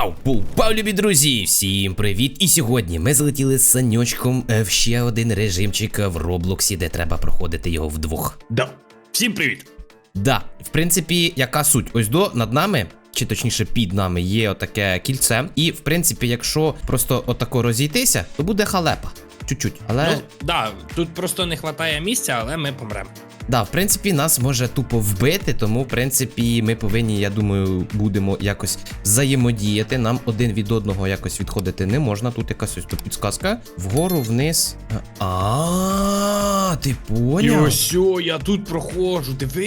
Пау, пау, любі друзі! Всім привіт! І сьогодні ми залетіли з саньочком е, в ще один режимчик в Роблоксі, де треба проходити його вдвох. Да. Всім привіт! Да, в принципі, яка суть? Ось до над нами. Чи точніше під нами є отаке кільце. І в принципі, якщо просто отако розійтися, то буде халепа. Чуть-чуть. Але Ну, да, тут просто не вистачає місця, але ми помремо. да, в принципі, нас може тупо вбити, тому в принципі ми повинні, я думаю, будемо якось взаємодіяти. Нам один від одного якось відходити не можна. Тут якась ось тут підсказка. Вгору, вниз. А, ти поняв? Йосьо, я тут проходжу. Диви,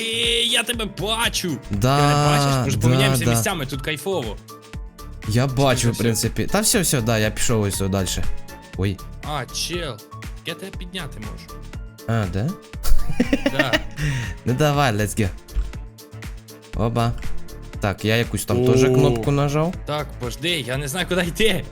я тебе бачу. Да, Ти не бачиш? Може да, поміняємося да. місцями, тут кайфово. Я бачу, в принципі. Та все, все, да, я пішов ось далі. Ой. А, чел. Я тебе підняти можу. А, да? Да. Ну давай, let's go. Оба. Так, я якусь там О. теж кнопку нажав. Так, пожди, я не знаю, куди йти.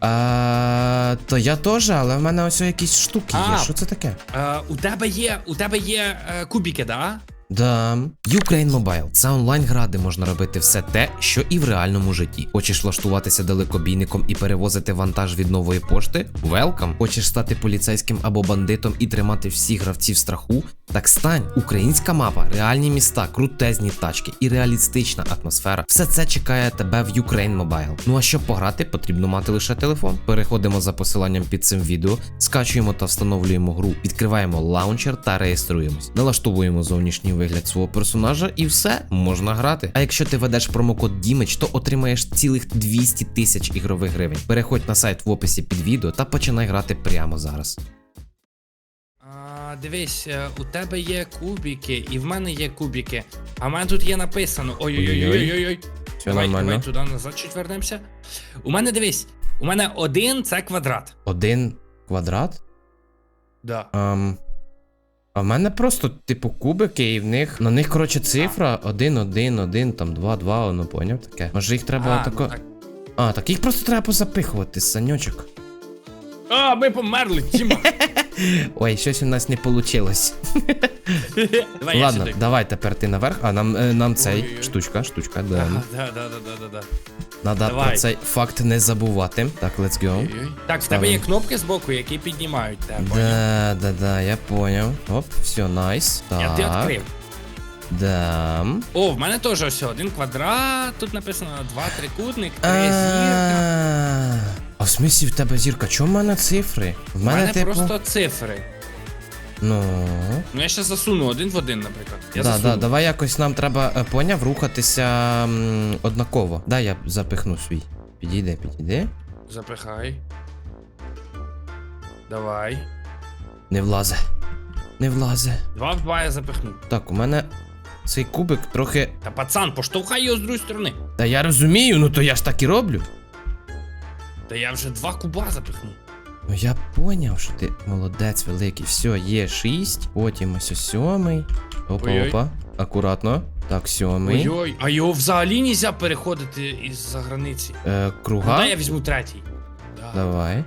А, то я теж, але в мене ось якісь штуки є. А. Що це таке? Е, у тебе є, у тебе є е, кубики, да? Да. Ukraine Mobile. Це онлайн-гра, де можна робити все те, що і в реальному житті. Хочеш влаштуватися далекобійником і перевозити вантаж від нової пошти? Welcome. Хочеш стати поліцейським або бандитом і тримати всіх гравців страху? Так стань. Українська мапа, реальні міста, крутезні тачки і реалістична атмосфера. Все це чекає тебе в Ukraine Mobile. Ну а щоб пограти, потрібно мати лише телефон. Переходимо за посиланням під цим відео, скачуємо та встановлюємо гру, відкриваємо лаунчер та реєструємось. Налаштовуємо зовнішній вигляд свого персонажа і все можна грати. А якщо ти ведеш промокод Дімич, то отримаєш цілих 200 тисяч ігрових гривень. Переходь на сайт в описі під відео та починай грати прямо зараз. А, дивись, е, у тебе є кубики, і в мене є кубики. А в мене тут є написано. Ой-ой-ой-ой-ой. Все Давай, нормально. давай туди назад чуть вернемося. У мене дивись, у мене один це квадрат. Один квадрат. Да. Ам, а в мене просто, типу, кубики, і в них. На них, коротше, цифра 1, 1, 1, там 2, 2, воно поняв таке. Може їх треба А, тако. ну так. А, так їх просто треба позапихувати, саньочок. А, ми померли, Тіма. Ой, щось у нас не вийшло. Давай я Ладно, сюди. давай тепер ти наверх, а нам, е, нам цей. Ой-ой-ой. Штучка, штучка, да. Ага, Да, да, да, да, да, да. Надо Давай. про цей факт не забувати. Так, let's go. Ой-ой. Так, в тебе є кнопки збоку, які піднімають тебе. Да, да, да, я понял. Оп, все, найс. Так. Я ти відкрив. Да. О, в мене теж ось один квадрат, тут написано два трикутник, три зірка. А а в смислі в тебе зірка? Чому в мене цифри? В У мене, мене типу. просто цифри. Ну. Ну я ще засуну один в один, наприклад. Я да, засуну. да, давай якось нам треба, е, поняв, рухатися м, однаково. Да, я запихну свій. Підійди, підійди. Запихай. Давай. Не влазе. Не влазе. Два в два я запихну. Так, у мене цей кубик трохи. Та пацан, поштовхай його з другої сторони. Та я розумію, ну то я ж так і роблю. Та я вже два куба запихну. Ну я поняв, що ти молодець великий. Все, є шість, потім ось ось сьомий. Опа, опа. Акуратно. Так, сьомий. Ой-ой, а його взагалі нельзя переходити із-за границі. Е, Ну, круга. дай я візьму третій. Да. Давай.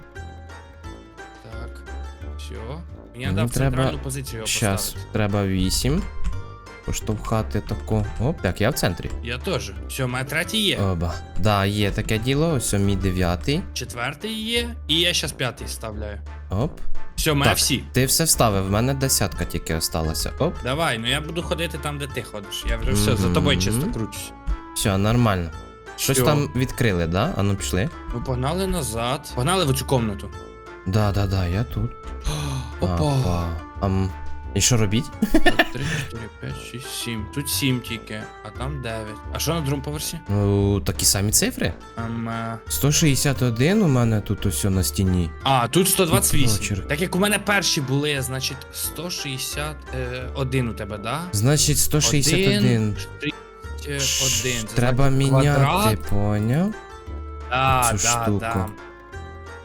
Так. Все. Мені Мені треба треба центральну позицію його Щас, поставити. треба вісім. Поштовхати таку. Оп, так, я в центрі. Я теж. Все, у третій є. Оба. Да, є таке діло. Ось мій дев'ятий. Четвертий є. І я щас п'ятий ставляю. Оп. Все, у Так. всі. Ти все вставив, в мене десятка тільки осталася. Оп. Давай, ну я буду ходити там, де ти ходиш. Я вже все, за тобою чисто кручусь. Все, нормально. Щось Всьо. там відкрили, да? Ану пішли. Ми погнали назад. Погнали в цю комнату. Да, да, да, я тут. Опа. Ам, і що робіть? 3, 4, 5, 6, 7. Тут 7 тільки, а там 9. А що на другому поверсі? Ну, такі самі цифри. Ам, е, 161 у мене тут ось на стіні. А, тут 128. Прочерк. Так як у мене перші були, значить 161 у тебе, да? Значить, 161. 161. Це Треба значить міняти, квадрат. поняв? Да, цю да, штуку. да.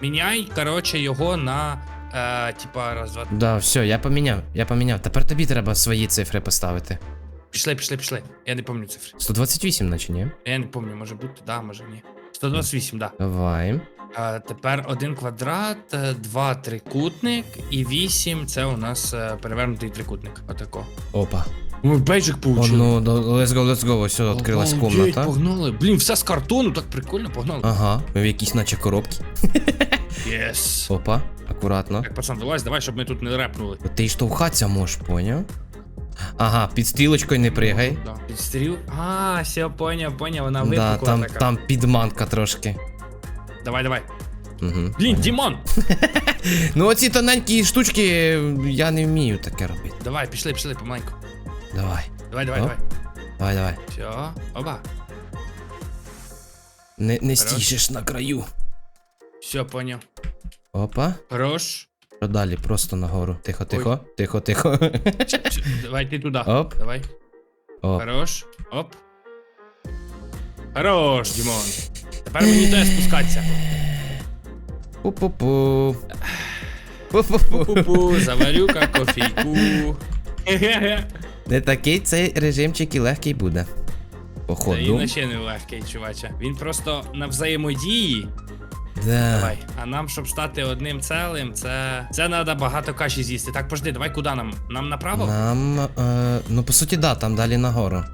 Міняй, коротше, його на. Е, типа, раз, два. Да, все, я поміняв, я поміняв. Тепер тобі треба свої цифри поставити. Пішли, пішли, пішли. Я не пам'ятаю цифри. 128, наче ні? Я не пам'ятаю, може бути, да, може ні. 128, да. Давай. А, тепер один квадрат, е, два трикутник і вісім це у нас е, перевернутий трикутник. Отако. Опа. Ми бейджик О, получили. ну, да, let's go, let's go, ось відкрилась Обалдеть, комната. Погнали. Блін, все з картону, так прикольно, погнали. Ага, ми в якісь наче коробки. Єс. Опа, акуратно. Так, пацан, вилазь, давай, щоб ми тут не репнули. Ти й штовхатися можеш, поняв? Ага, під стрілочкою не пригай. Да. Підстріл. А, все, поняв, поняв, вона Да, випукла там, така. там підманка трошки. Давай, давай. Угу. Блін, Дімон! Ну оці тоненькі штучки я не вмію таке робити. Давай, пішли, пішли, помаленьку. Давай, Давай, давай, давай. давай, давай. Все, оба. Не, не Хорош. стійшиш на краю. Все, поняв. Опа. Хорош. Що далі? Просто нагору. Тихо, тихо, тихо, тихо. Ч- ч- Давай ти туди. Оп. Давай. Оп. Хорош. Оп. Хорош, Дімон. Тепер мені теж спускатися. Пу-пу-пу. Пу-пу-пу. Заварюка, кофійку. Не такий цей режимчик і легкий буде. Походу. іначе не легкий, чуваче. Він просто на взаємодії. Да. Давай. А нам, щоб стати одним целим, це. Це треба багато каші з'їсти. Так, пожди, давай куди нам? Нам направо? Нам. Е, ну, по суті, да, там далі нагору.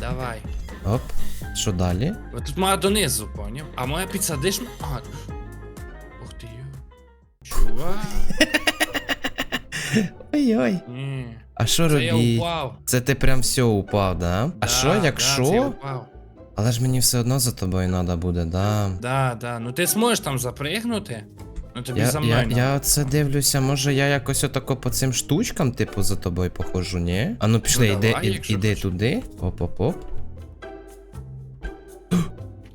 Давай. Оп. Що далі? От Тут має донизу, поняв? А моя підсадиш. м- А. Ух ти. йо. Чувак. Ой-ой. Ні. А що Це я робіть? упав. Це ти прям все упав, да? А Да, що, Да, це я якщо? упав. Але ж мені все одно за тобою треба буде, да. Да, да. Ну ти зможеш там запригнути? Ну тобі Я, за мною. я, надо. я оце дивлюся, може я якось отако по цим штучкам, типу, за тобою походжу, ні? А ну пішли, Ну, йди, давай, і- якщо іди хочеш. туди. Оп-оп-оп.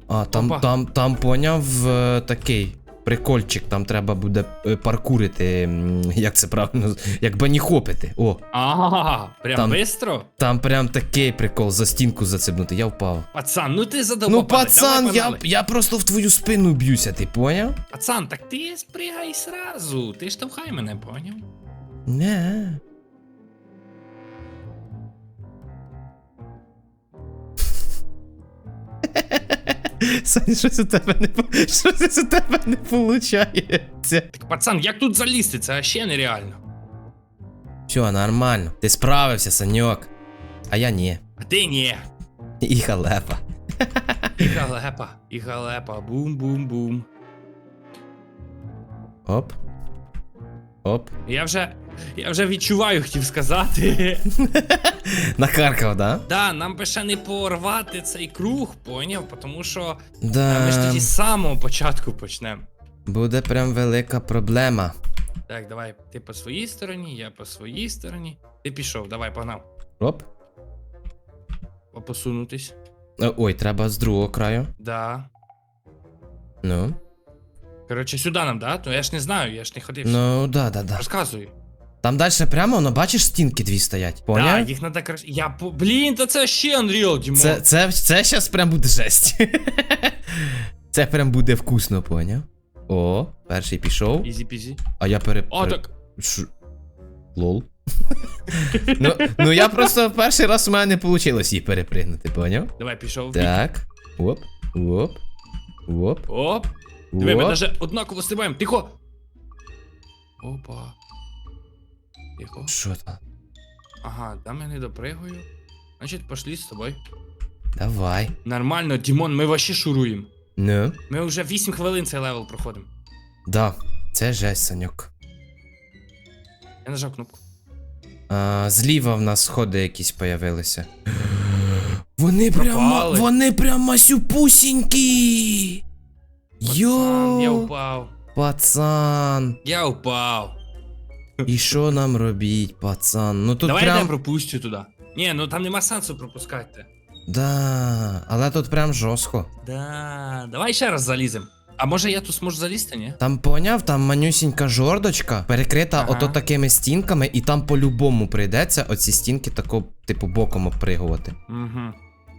А, там, Опа. там, там поняв е, такий прикольчик, там треба буде е, паркурити, як це правильно, як баніхопити. О, Ага, прям Там- бистро? там прям такий прикол, за стінку зацепнути, я впав. Пацан, ну ти задав. Ну, пацан, я, я просто в твою спину б'юся, ти поняв? Пацан, так ти спригай сразу. Ти штовхай мене, поняв? Не. Сань, щось у тебе не щось у тебе не получається. Так, пацан, як тут залізти? Це ще нереально. Все, нормально. Ти справився, Саньок. А я ні. А ти ні. І халепа. І халепа, і халепа. Бум-бум-бум. Оп. Оп. Я вже. Я вже відчуваю, хотів сказати. Накаркав, да? да, нам би ще не порвати цей круг, поняв? Тому що е, ми ж Да. тоді з самого початку почнемо. Буде прям велика проблема. Так, давай, ти по своїй стороні, я по своїй стороні. Ти пішов, давай, погнав. Оп. Посунутись. Е, Ой, треба з другого краю. Да. Ну. Коротше, сюди нам, да? Ну я ж не знаю, я ж не ходив. Ну, да, да, да. Розказуй. Там далі прямо, ну бачиш, стінки дві стоять. Поняв? Да, їх надо краще. Я. Блін, та це ще Unreal, Дімон. Це, це, це щас прям буде жесть. це прям буде вкусно, поняв? О, перший пішов, Ізі пізі. а я пере... О, так. Ш... Лол. ну, ну я просто перший раз у мене не вийшло її перепригнути, поняв? Давай, пішов. Так. Оп, оп, оп, Оп. Диви, ми навіть однаково стрибаємо. Тихо. Опа. Тихо. Що там? Ага, там я не допригую. Значить, пошли з тобою. Давай. Нормально, Дімон, ми ваші шуруємо. Ну, Ми вже 8 хвилин цей левел проходимо. да. Це жесть, Саньок. Я нажав кнопку. А, зліва в нас сходи якісь появилися. Вони прямо. Пропали. Вони прям масюпусінькі. Пацан, я Йо, упав. пацан. Я упав. І що нам робіть, пацан? Ну тут Давай я прям. тебе пропустю туди. Ні, ну там нема сенсу пропускати. Да, але тут прям жорстко. Да, давай ще раз залізем. А може я тут зможу залізти, ні? Там поняв, там манюсінька жордочка, перекрита Ага. ото такими стінками, і там по-любому прийдеться оці стінки тако, типу, боком обпригувати. Угу.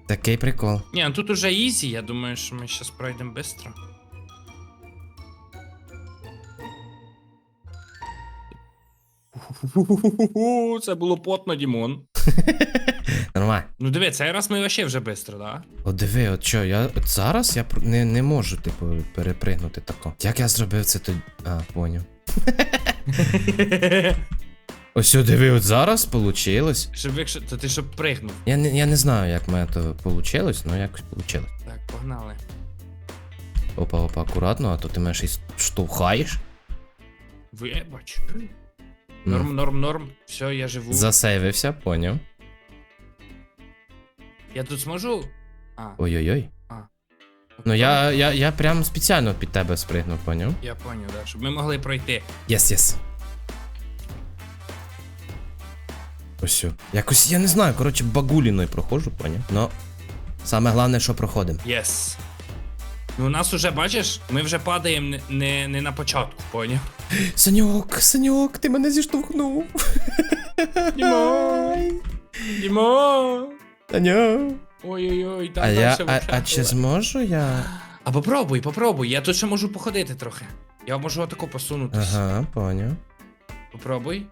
Такий прикол. Ні, ну тут уже ізі, я думаю, що ми зараз пройдемо швидко. Це було потно, Дімон. Нормально. Ну диви, цей раз ми вообще вже швидко, да? О, диви, от що, я от зараз я не, не можу, типу, перепригнути тако. Як я зробив це тоді. А, поняв. Ось диви, от зараз получилось. Щоб якщо. То ти щоб пригнув. Я не, я не знаю, як мене то получилось, але якось получилось. Так, погнали. Опа, опа, акуратно, а то ти мене й штовхаєш. Вибач. Норм, норм, норм. Все, я живу. Засейвився, поняв. Я тут зможу. А, Ой-ой-ой. Ну я, я, я прям спеціально під тебе спригнув, поняв? Я поняв, да, щоб ми могли пройти. Єс, єс. Ось. Якось я не знаю, коротше, багуліною проходжу, поняв? Ну. Саме головне, що проходимо. Єс. Ну, у нас уже, бачиш, ми вже падаємо не, не, не на початку, поняв? Саньок, Саньок, ти мене зіштовхнув. Дімо! Дімо! Саньок. Ой-ой-ой, там А дальше я, а, а чи зможу я? А попробуй, попробуй. Я тут ще можу походити трохи. Я можу отако посунутись. Ага, поняв. Попробуй.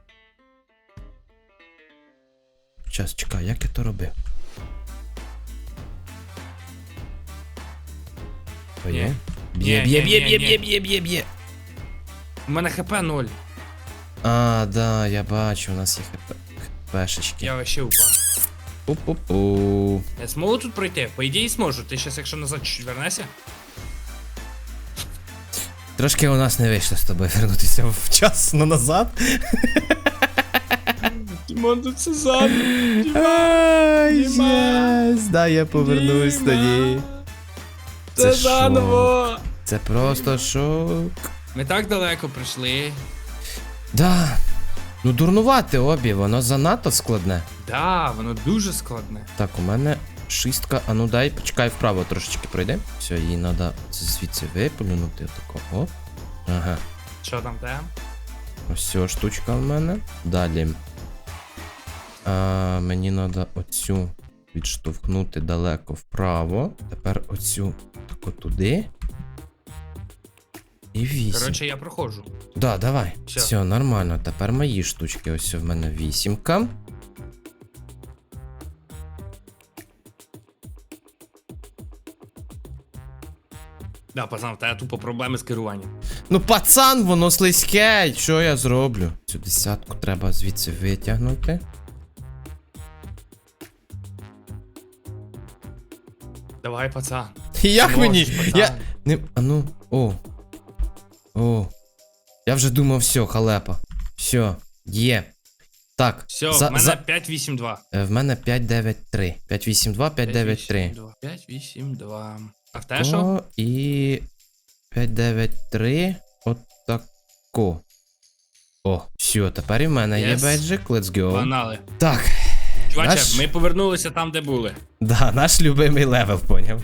Час, чекай, як я то робив? Ні. Б'є, б'є, б'є, б'є, б'є, б'є, б'є, б'є. У мене хп 0. А, да, я бачу, у нас є хп, хпшечки. Я вообще упав. Пу-пу-пу. Я зможу тут пройти? По ідеї зможу. Ти щас, якщо назад чуть вернешся? Трошки у нас не вийшло з тобою вернутися вчасно назад. Дімон, тут це зад. Ай, єс, да, я повернусь Діма. тоді. Це, Це заново. Це просто шок. Ми так далеко прийшли. Да. Ну дурнувати обі, воно занадто складне. Да, воно дуже складне. Так, у мене шістка. А ну дай, почекай вправо трошечки пройде. Все, їй треба звідси виплюнути. Отако. Оп. Ага. Що там те? Ось ця штучка в мене. Далі. А, мені треба оцю відштовхнути далеко вправо. Тепер оцю тако туди. І вісім. Коротше, я проходжу. Да, давай. Всьо. Все, нормально. Тепер мої штучки. Ось в мене вісімка. Да, пацан, в тебе тупо проблеми з керуванням. Ну, пацан, воно слизьке. Що я зроблю? Цю десятку треба звідси витягнути. Давай, пацан. Як Зможеш, мені? пацан. Я. Не. А ну. О. О. Я вже думав, все, халепа. Все, є. Так. Все, за- в мене за- 5-8-2. Е, В мене 593. 582, 593. 5-8-2. А в те що? І 593. Отако. О, все, тепер і в мене є Yes. беджик, let's go. Погнали. Так. Чуваче, Наш- ми повернулися там, де були. Да, наш любимий левел, поняв.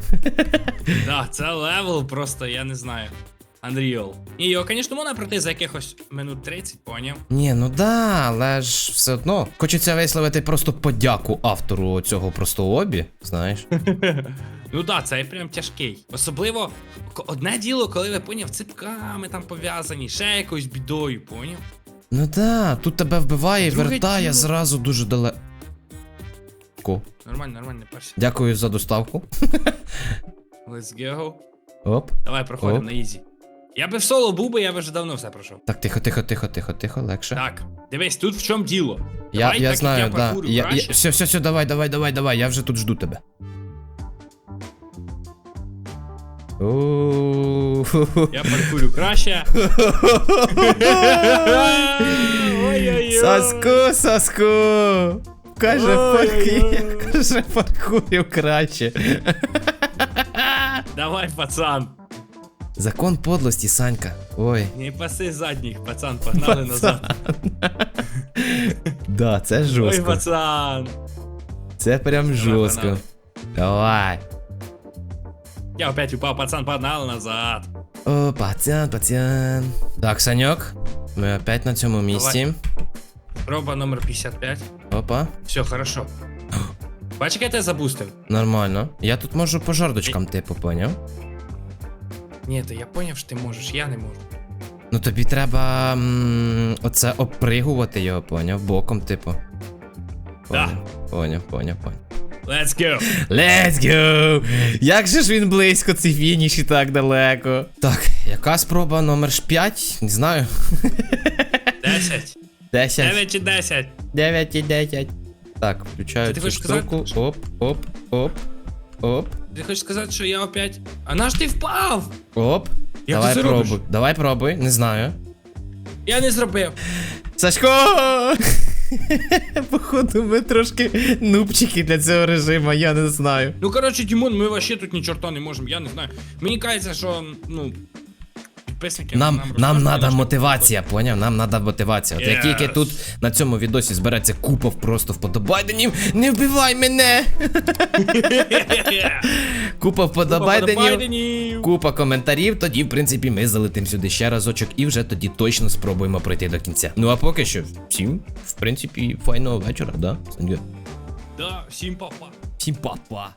Да, це левел просто, я не знаю. Unreal. І його, звісно, можна пройти за якихось минут 30, поняв? Ні, ну да, але ж все одно. Хочеться висловити просто подяку автору цього просто обі, знаєш. Ну да, це прям тяжкий. Особливо одне діло, коли ви поняв, ципками там пов'язані, ще якоюсь бідою, поняв? Ну да, тут тебе вбиває і вертає діло- зразу дуже далеко. Нормально, нормально, не перший. Дякую за доставку. Let's go. Оп. Давай проходимо Оп. на ізі. Я би в соло був би, я би вже давно все пройшов. Так, тихо, тихо, тихо, тихо, тихо, легше. Так, дивись, тут в чому діло. Я, Давай, я так, знаю, як я да. паркурю Я, я, краще. все, все, все, давай, давай, давай, давай, я вже тут жду тебе. Я паркурю краще. Ой-ой-ой. Саску, Саску! Каже, паркурю краще. Давай, пацан. Закон подлості, Санька. Ой. Не паси задніх, пацан, погнали назад. Да, це Ой, жорстко. пацан. Це прям жорстко. погнали. Давай. Я опять упав, пацан, погнали назад. О, пацан, пацан. Так, Саньок, ми опять на цьому місці. Проба номер 55. Опа, Все, хорошо. Бач, як я тебе забустив? нормально. Я тут можу по жордочкам, типу, поняв? Ні, то я поняв, що ти можеш, я не можу. Ну тобі треба м, оце обпригувати його, поняв? Боком, типу. Да. Поняв, поняв, поняв. Let's go! Let's go! Як же ж він близько, цей фініш і так далеко. Так, яка спроба номер 5? Не знаю. 10, 10. 9 чи 10. 9 і 10. Так, включаю ти цю хочеш штуку. Оп, оп, оп, оп, Ти хочу сказати, що я опять. А наш ти впав? оп. Як Давай ти це робиш? пробуй. Давай пробуй, не знаю. Я не зробив. Сашко! Походу, ми трошки нубчики для цього режиму, я не знаю. Ну коротше, Тімон, ми вообще тут ні чорта не можемо, я не знаю. Мені кажеться, що, ну. Підписники Нам, нам надо мотивація, поняв? Нам надо мотивація. От як тільки тут на цьому відосі збереться купа просто вподобайденів, не вбивай мене! Купа вподобайденів, купа коментарів, тоді, в принципі, ми залетим сюди ще разочок і вже тоді точно спробуємо пройти до кінця. Ну а поки що, всім, в принципі, файного вечора, да? Да, всім папа. Всім папа.